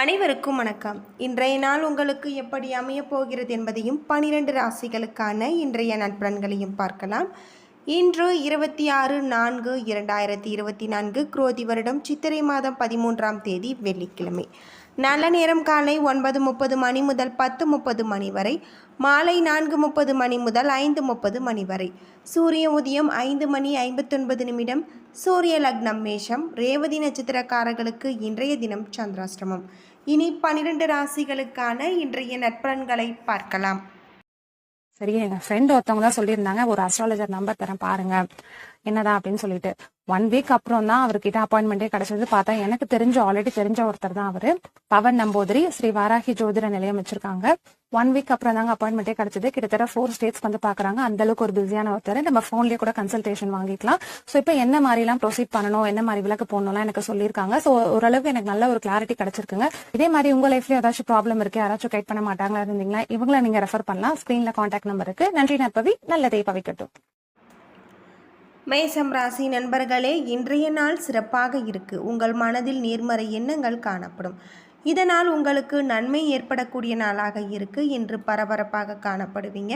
அனைவருக்கும் வணக்கம். இன்றைய நாள் உங்களுக்கு எப்படி அமையப் போகிறது என்பதையும் பனிரெண்டு ராசிகளுக்கான இன்றைய நட்பலன்களையும் பார்க்கலாம். இன்று இருபத்தி ஆறு நான்கு இரண்டாயிரத்தி இருபத்தி நான்கு குரோதி வருடம் சித்திரை மாதம் பதிமூன்றாம் தேதி வெள்ளிக்கிழமை. நல்ல நேரம் காலை ஒன்பது முப்பது மணி முதல் பத்து முப்பது மணி வரை மாலை நான்கு முப்பது மணி முதல் ஐந்து முப்பது மணி வரை. சூரிய உதயம் ஐந்து மணி ஐம்பத்தொன்பது நிமிடம். சூரிய லக்னம் மேஷம். ரேவதி நட்சத்திரக்காரர்களுக்கு இன்றைய தினம் சந்திராஷ்டமம். இனி பனிரெண்டு ராசிகளுக்கான இன்றைய நற்பலன்களை பார்க்கலாம். சரி எங்க ஃப்ரெண்ட் ஒருத்தவங்க தான் சொல்லியிருந்தாங்க ஒரு அஸ்ட்ராலஜர் நம்பர் தரேன் பாருங்க. என்னதான் அப்படின்னு சொல்லிட்டு. ஒன் வீக் அப்புறம் தான் அவர்கிட்ட அப்பாயின்மெண்டே கிடைச்சது. பார்த்தா எனக்கு தெரிஞ்ச ஆல்ரெடி தெரிஞ்ச ஒருத்தர் தான் அவரு. பவன் நம்பூதிரி ஸ்ரீ வாராகி ஜோதிட நிலையம் வச்சிருக்காங்க. ஒன் வீக் அப்புறம் தாங்க அப்பாயின்மெண்டே கிடைச்சது. கிட்டத்தட்ட ஃபோர் ஸ்டேட்ஸ் வந்து பாக்குறாங்க. அந்த அளவுக்கு ஒரு பிஸியான ஒருத்தர். நம்ம போன்லயே கூட கன்சல்டேஷன் வாங்கிக்கலாம். ஸோ இப்போ என்ன மாதிரி எல்லாம் ப்ரொசீட் பண்ணணும்? என்ன மாதிரி விளக்கு போடணும்லாம் எனக்கு சொல்லியிருக்காங்க. ஸோ ஓரளவுக்கு எனக்கு நல்ல ஒரு கிளாரிட்டி கிடைச்சிருக்குங்க. இதே மாதிரி உங்க லைஃப்ல ஏதாச்சும் ப்ராப்ளம் இருக்கு யாராச்சும் கைட் பண்ண மாட்டாங்களா இருந்தீங்களா? இவங்களை நீங்க ரெஃபர் பண்ணலாம். ஸ்கிரீன்ல கான்டாக்ட் நம்பர் இருக்கு. நன்றி நற்பவி நல்லதை பவிக்கட்டும். மேசம் ராசி நண்பர்களே இன்றைய நாள் சிறப்பாக இருக்கு. உங்கள் மனதில் நேர்மறை எண்ணங்கள் காணப்படும். இதனால் உங்களுக்கு நன்மை ஏற்படக்கூடிய நாளாக இருக்குது என்று பரபரப்பாக காணப்படுவீங்க.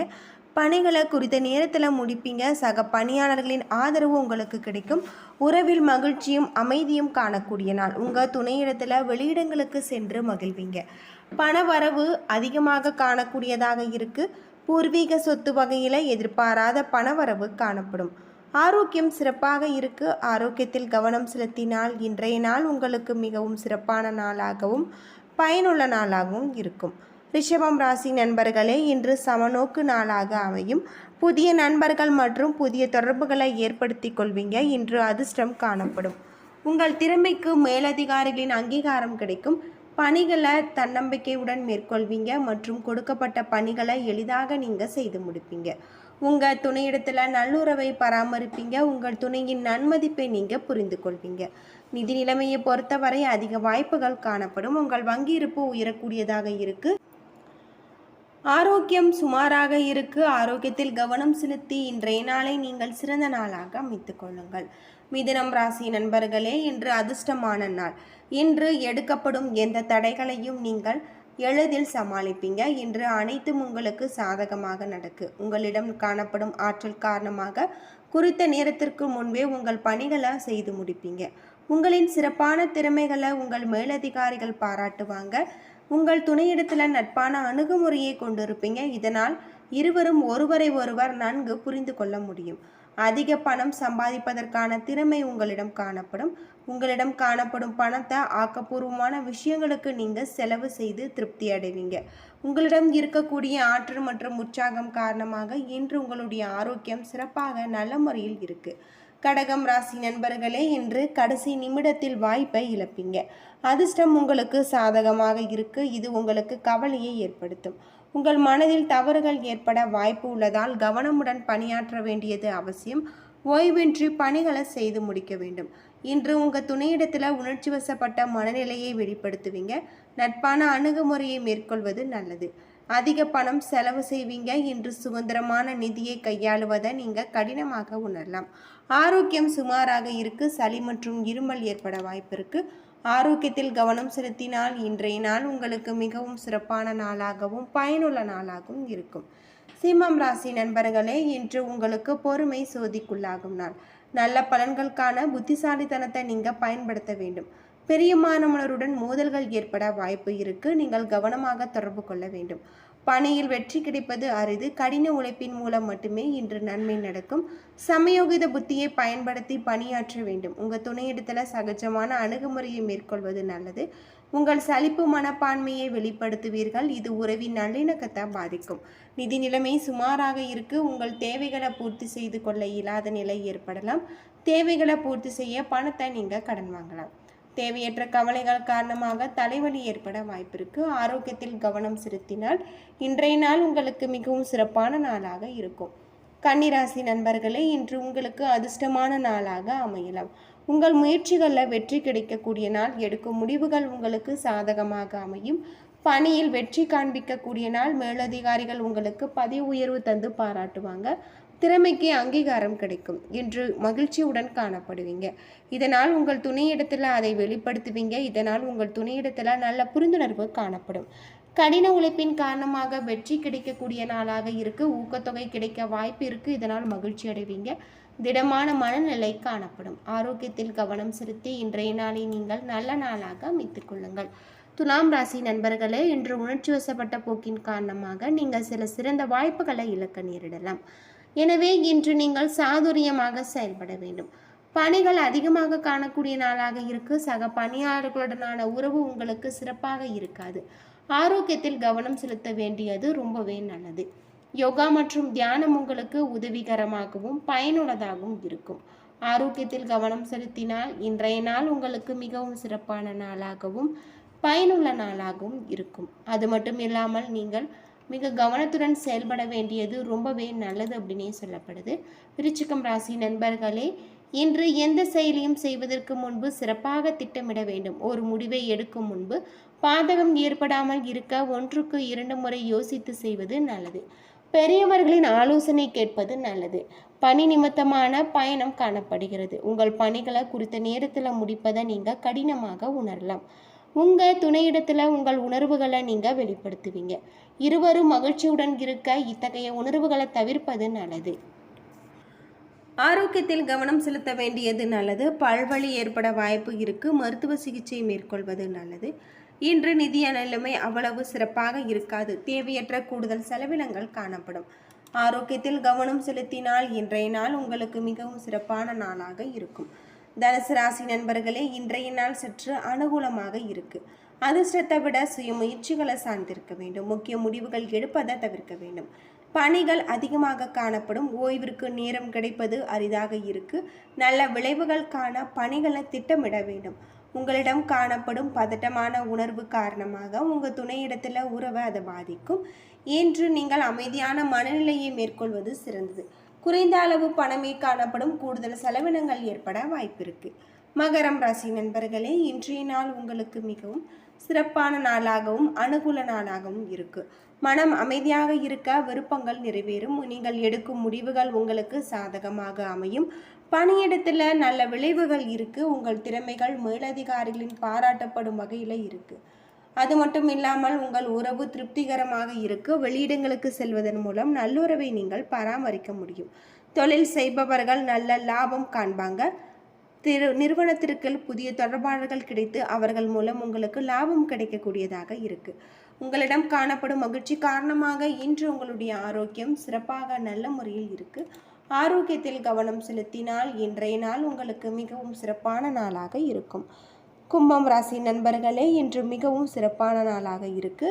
பணிகளை குறித்த நேரத்தில் முடிப்பீங்க. சக பணியாளர்களின் ஆதரவு உங்களுக்கு கிடைக்கும். உறவில் மகிழ்ச்சியும் அமைதியும் காணக்கூடிய நாள். உங்கள் துணையிடத்தில் வெளியிடங்களுக்கு சென்று மகிழ்வீங்க. பண வரவு அதிகமாக காணக்கூடியதாக இருக்கு. பூர்வீக சொத்து வகையில் எதிர்பாராத பணவரவு காணப்படும். ஆரோக்கியம் சிறப்பாக இருக்கு. ஆரோக்கியத்தில் கவனம் செலுத்தினால் இன்றைய நாள் உங்களுக்கு மிகவும் சிறப்பான நாளாகவும் பயனுள்ள நாளாகவும் இருக்கும். ரிஷபம் ராசி நண்பர்களே இன்று சமநோக்கு நாளாக அமையும். புதிய நண்பர்கள் மற்றும் புதிய தொடர்புகளை ஏற்படுத்திக் கொள்வீங்க. இன்று அதிர்ஷ்டம் காணப்படும். உங்கள் திறமைக்கு மேலதிகாரிகளின் அங்கீகாரம் கிடைக்கும். பணிகளை தன்னம்பிக்கையுடன் மேற்கொள்வீங்க. மற்றும் கொடுக்கப்பட்ட பணிகளை எளிதாக நீங்கள் செய்து முடிப்பீங்க. உங்கள் துணையிடத்தில் நல்லுறவை பராமரிப்பீங்க. உங்கள் துணையின் நன்மதிப்பை நீங்கள் புரிந்து கொள்வீங்க நிதி நிலைமையை பொறுத்தவரை அதிக வாய்ப்புகள் காணப்படும். உங்கள் வங்கி இருப்பு உயரக்கூடியதாக இருக்கு. ஆரோக்கியம் சுமாராக இருக்கு. ஆரோக்கியத்தில் கவனம் செலுத்தி இன்றைய நாளை நீங்கள் சிறந்த நாளாக அமைத்து கொள்ளுங்கள். மிதுனம் ராசி நண்பர்களே இன்று அதிர்ஷ்டமான நாள். இன்று எடுக்கப்படும் எந்த தடைகளையும் நீங்கள் எளிதில் சமாளிப்பீங்க. இன்று அனைத்தும் உங்களுக்கு சாதகமாக நடக்கு. உங்களிடம் காணப்படும் ஆற்றல் காரணமாக குறித்த நேரத்திற்கு முன்பே உங்கள் பணிகளை செய்து முடிப்பீங்க. உங்களின் சிறப்பான திறமைகளை உங்கள் மேலதிகாரிகள் பாராட்டுவாங்க. உங்கள் துணையிடத்தில் நட்பான அணுகுமுறையை கொண்டிருப்பீங்க. இதனால் இருவரும் ஒருவரை ஒருவர் நன்கு புரிந்து கொள்ள முடியும். அதிக பணம் சம்பாதிப்பதற்கான திறமை உங்களிடம் காணப்படும். உங்களிடம் காணப்படும் பணத்தை ஆக்கப்பூர்வமான விஷயங்களுக்கு நீங்கள் செலவு செய்து திருப்தி அடைவீங்க. உங்களிடம் இருக்கக்கூடிய ஆற்றல் மற்றும் உற்சாகம் காரணமாக இன்று உங்களுடைய ஆரோக்கியம் சிறப்பாக நல்ல முறையில் இருக்கு. கடகம் ராசி நண்பர்களே இன்று கடைசி நிமிடத்தில் வாய்ப்பை இழப்பீங்க. அதிர்ஷ்டம் உங்களுக்கு சாதகமாக இருக்கு. இது உங்களுக்கு கவலையை ஏற்படுத்தும். உங்கள் மனதில் தவறுகள் ஏற்பட வாய்ப்பு உள்ளதால் கவனமுடன் பணியாற்ற வேண்டியது அவசியம். ஓய்வின்றி பணிகளை செய்து முடிக்க வேண்டும். இன்று உங்கள் துணையிடத்தில் உணர்ச்சி வசப்பட்ட மனநிலையை வெளிப்படுத்துவீங்க. நட்பான அணுகுமுறையை மேற்கொள்வது நல்லது. அதிக பணம் செலவு செய்வீங்க. இன்று சுதந்திரமான நிதியை கையாளுவதை நீங்கள் கடினமாக உணரலாம். ஆரோக்கியம் சுமாராக இருக்கு. சளி மற்றும் இருமல் ஏற்பட வாய்ப்பு இருக்குது ஆரோக்கியத்தில் கவனம் செலுத்தினால் இன்றைய நாள் உங்களுக்கு மிகவும் சிறப்பான நாளாகவும் பயனுள்ள நாளாகவும் இருக்கும். சிம்மம் ராசி நண்பர்களே இன்று உங்களுக்கு பொறுமை சோதிக்குள்ளாகும் நாள். நல்ல பலன்களுக்கான புத்திசாலித்தனத்தை நீங்கள் பயன்படுத்த வேண்டும். பெரியமானவருடன் மோதல்கள் ஏற்பட வாய்ப்பு இருக்கு. நீங்கள் கவனமாக தொடர்பு கொள்ள வேண்டும். பணியில் வெற்றி கிடைப்பது அரிது. கடின உழைப்பின் மூலம் மட்டுமே இன்று நன்மை நடக்கும். சமயோகித புத்தியை பயன்படுத்தி பணியாற்ற வேண்டும். உங்கள் துணையிடத்தில் சகஜமான அணுகுமுறையை மேற்கொள்வது நல்லது. உங்கள் சலிப்பு மனப்பான்மையை வெளிப்படுத்துவீர்கள். இது உறவின் நல்லிணக்கத்தை பாதிக்கும். நிதி நிலைமை சுமாராக இருக்கு. உங்கள் தேவைகளை பூர்த்தி செய்து கொள்ள இயலாத நிலை ஏற்படலாம். தேவைகளை பூர்த்தி செய்ய பணத்தை நீங்கள் கடன் வாங்கலாம். தேவையற்ற கவலைகள் காரணமாக தலைவலி ஏற்பட வாய்ப்பிருக்கு. ஆரோக்கியத்தில் கவனம் செலுத்தினால் இன்றைய நாள் உங்களுக்கு மிகவும் சிறப்பான நாளாக இருக்கும். கன்னிராசி நண்பர்களே இன்று உங்களுக்கு அதிர்ஷ்டமான நாளாக அமையலாம். உங்கள் முயற்சிகளில் வெற்றி கிடைக்கக்கூடிய நாள் எடுக்கும் முடிவுகள் உங்களுக்கு சாதகமாக அமையும். பணியில் வெற்றி காண்பிக்கக்கூடிய நாள் மேலதிகாரிகள் உங்களுக்கு பதவி உயர்வு தந்து பாராட்டுவாங்க. திறமைக்கு அங்கீகாரம் கிடைக்கும் என்று மகிழ்ச்சியுடன் காணப்படுவீங்க. இதனால் உங்கள் துணையிடத்தில் அதை வெளிப்படுத்துவீங்க. இதனால் உங்கள் துணையிடத்தில் நல்ல புரிந்துணர்வு காணப்படும். கடின உழைப்பின் காரணமாக வெற்றி கிடைக்கக்கூடிய நாளாக இருக்கு. ஊக்கத்தொகை கிடைக்க வாய்ப்பு இருக்குது இதனால் மகிழ்ச்சி அடைவீங்க. திடமான மனநிலை காணப்படும். ஆரோக்கியத்தில் கவனம் செலுத்தி இன்றைய நாளை நீங்கள் நல்ல நாளாக அமைத்துக் கொள்ளுங்கள். துலாம் ராசி நண்பர்களே இன்று உணர்ச்சி வசப்பட்ட போக்கின் காரணமாக நீங்கள் சில சிறந்த வாய்ப்புகளை இழக்க நேரிடலாம். எனவே இன்று நீங்கள் சாதுரியமாக செயல்பட வேண்டும். பணிகள் அதிகமாக காணக்கூடிய நாளாக இருக்கு. சக பணியாளர்களுடனான உறவு உங்களுக்கு சிறப்பாக இருக்காது. ஆரோக்கியத்தில் கவனம் செலுத்த வேண்டியது ரொம்பவே நல்லது. யோகா மற்றும் தியானம் உங்களுக்கு உதவிகரமாகவும் பயனுள்ளதாகவும் இருக்கும். ஆரோக்கியத்தில் கவனம் செலுத்தினால் இன்றைய நாள் உங்களுக்கு மிகவும் சிறப்பான நாளாகவும் பயனுள்ள நாளாகவும் இருக்கும். அது மட்டும் இல்லாமல் நீங்கள் மிக கவனத்துடன் செயல்பட வேண்டியது ரொம்பவே நல்லது அப்படின்னே சொல்லப்படுது. விருச்சிகம் ராசி நண்பர்களே இன்று எந்த செயலையும் செய்வதற்கு முன்பு சிறப்பாக திட்டமிட வேண்டும். ஒரு முடிவை எடுக்கும் முன்பு பாதகம் ஏற்படாமல் இருக்க ஒன்றுக்கு இரண்டு முறை யோசித்து செய்வது நல்லது. பெரியவர்களின் ஆலோசனை கேட்பது நல்லது. பணி நிமித்தமான பயணம் காணப்படுகிறது. உங்கள் பணிகளை குறித்த நேரத்தில் முடிப்பதை நீங்கள் கடினமாக உணரலாம். உங்கள் துணையிடத்தில் உங்கள் உணர்வுகளை நீங்கள் வெளிப்படுத்துவீங்க. இருவரும் மகிழ்ச்சியுடன் இருக்க இத்தகைய உணர்வுகளை தவிர்ப்பது நல்லது. ஆரோக்கியத்தில் கவனம் செலுத்த வேண்டியது நல்லது. பல்வழி ஏற்பட வாய்ப்பு இருக்கு. மருத்துவ சிகிச்சை மேற்கொள்வது நல்லது. இன்று நிதிய நிலைமை அவ்வளவு சிறப்பாக இருக்காது. தேவையற்ற கூடுதல் செலவினங்கள் காணப்படும். ஆரோக்கியத்தில் கவனம் செலுத்தினால் இன்றைய நாள் உங்களுக்கு மிகவும் சிறப்பான நாளாக இருக்கும். தனுசு ராசி நண்பர்களே இன்றைய நாள் சற்று அனுகூலமாக இருக்கு. அதிர்ஷ்டத்தை விட சுயமுயற்சிகளை சார்ந்திருக்க வேண்டும். முக்கிய முடிவுகள் எடுப்பதை தவிர்க்க வேண்டும். பணிகள் அதிகமாக காணப்படும். ஓய்விற்கு நேரம் கிடைப்பது அரிதாக இருக்கு. நல்ல விளைவுகள் காண பணிகளை திட்டமிட வேண்டும். உங்களிடம் காணப்படும் பதட்டமான உணர்வு காரணமாக உங்கள் துணையிடத்தில் உறவை அதை பாதிக்கும். இன்று நீங்கள் அமைதியான மனநிலையை மேற்கொள்வது சிறந்தது. குறைந்த அளவு பணமே காணப்படும் கூடுதல் செலவினங்கள் ஏற்பட வாய்ப்பிருக்கு. மகரம் ராசி நண்பர்களே இன்றைய நாள் உங்களுக்கு மிகவும் சிறப்பான நாளாகவும் அனுகூல நாளாகவும் இருக்கு. மனம் அமைதியாக இருக்க விருப்பங்கள் நிறைவேறும். நீங்கள் எடுக்கும் முடிவுகள் உங்களுக்கு சாதகமாக அமையும். பணியிடத்தில் நல்ல விளைவுகள் இருக்கு. உங்கள் திறமைகள் மேலதிகாரிகளின் பாராட்டப்படும் வகையில் இருக்குது அது மட்டும் இல்லாமல் உங்கள் உறவு திருப்திகரமாக இருக்க. வெளியிடங்களுக்கு செல்வதன் மூலம் நல்லுறவை நீங்கள் பராமரிக்க முடியும். தொழில் செய்பவர்கள் நல்ல லாபம் காண்பாங்க. திரு நிறுவனத்திற்கு புதிய தொடர்பாளர்கள் கிடைத்து அவர்கள் மூலம் உங்களுக்கு லாபம் கிடைக்கக்கூடியதாக இருக்கு. உங்களிடம் காணப்படும் மகிழ்ச்சி காரணமாக இன்று உங்களுடைய ஆரோக்கியம் சிறப்பாக நல்ல முறையில் இருக்கு. ஆரோக்கியத்தில் கவனம் செலுத்தினால் இன்றைய நாள் உங்களுக்கு மிகவும் சிறப்பான நாளாக இருக்கும். கும்பம் ராசி நண்பர்களே இன்று மிகவும் சிறப்பான நாளாக இருக்கு.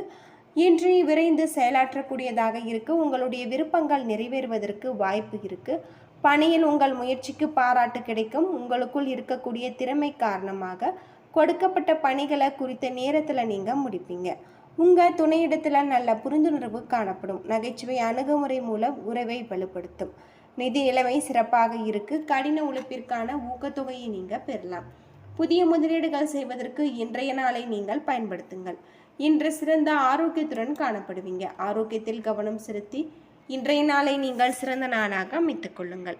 இன்று விரைந்து செயலாற்றக்கூடியதாக இருக்கு. உங்களுடைய விருப்பங்கள் நிறைவேறுவதற்கு வாய்ப்பு இருக்கு. பணியில் உங்கள் முயற்சிக்கு பாராட்டு கிடைக்கும். உங்களுக்குள் இருக்கக்கூடிய திறமை காரணமாக கொடுக்கப்பட்ட பணிகளை குறித்த நேரத்தில் நீங்கள் முடிப்பீங்க. உங்கள் துணையிடத்தில் நல்ல புரிந்துணர்வு காணப்படும். நகைச்சுவை அணுகுமுறை மூலம் உறவை வலுப்படுத்தும். நிதி நிலைமை சிறப்பாக இருக்கு. கடின உழைப்பிற்கான ஊக்கத்தொகையை நீங்கள் பெறலாம். புதிய முதலீடுகள் செய்வதற்கு இன்றைய நாளை நீங்கள் பயன்படுத்துங்கள். இன்று சிறந்த ஆரோக்கியத்துடன் காணப்படுவீங்க. ஆரோக்கியத்தில் கவனம் செலுத்தி இன்றைய நாளை நீங்கள் சிறந்த நாளாக அமைத்துக் கொள்ளுங்கள்.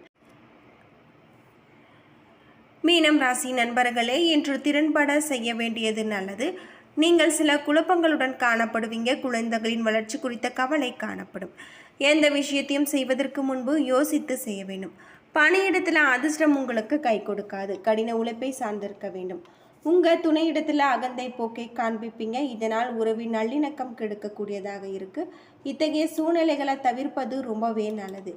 மீனம் ராசி நண்பர்களே இன்று திறன்பட செய்ய வேண்டியது நல்லது. நீங்கள் சில குழப்பங்களுடன் காணப்படுவீங்க. குழந்தைகளின் வளர்ச்சி குறித்த கவலை காணப்படும். எந்த விஷயத்தையும் செய்வதற்கு முன்பு யோசித்து செய்ய வேண்டும். பணியிடத்தில் அதிர்ஷ்டம் உங்களுக்கு கை கொடுக்காது. கடின உழைப்பை சார்ந்திருக்க வேண்டும். உங்கள் துணையிடத்தில் அகந்தை போக்கை காண்பிப்பீங்க. இதனால் உறவின் நல்லிணக்கம் கெடுக்கக்கூடியதாக இருக்கு. இத்தகைய சூழ்நிலைகளை தவிர்ப்பது ரொம்பவே நல்லது.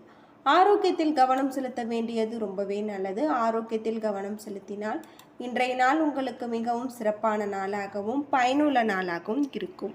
ஆரோக்கியத்தில் கவனம் செலுத்த வேண்டியது ரொம்பவே நல்லது. ஆரோக்கியத்தில் கவனம் செலுத்தினால் இன்றைய நாள் உங்களுக்கு மிகவும் சிறப்பான நாளாகவும் பயனுள்ள நாளாகவும் இருக்கும்.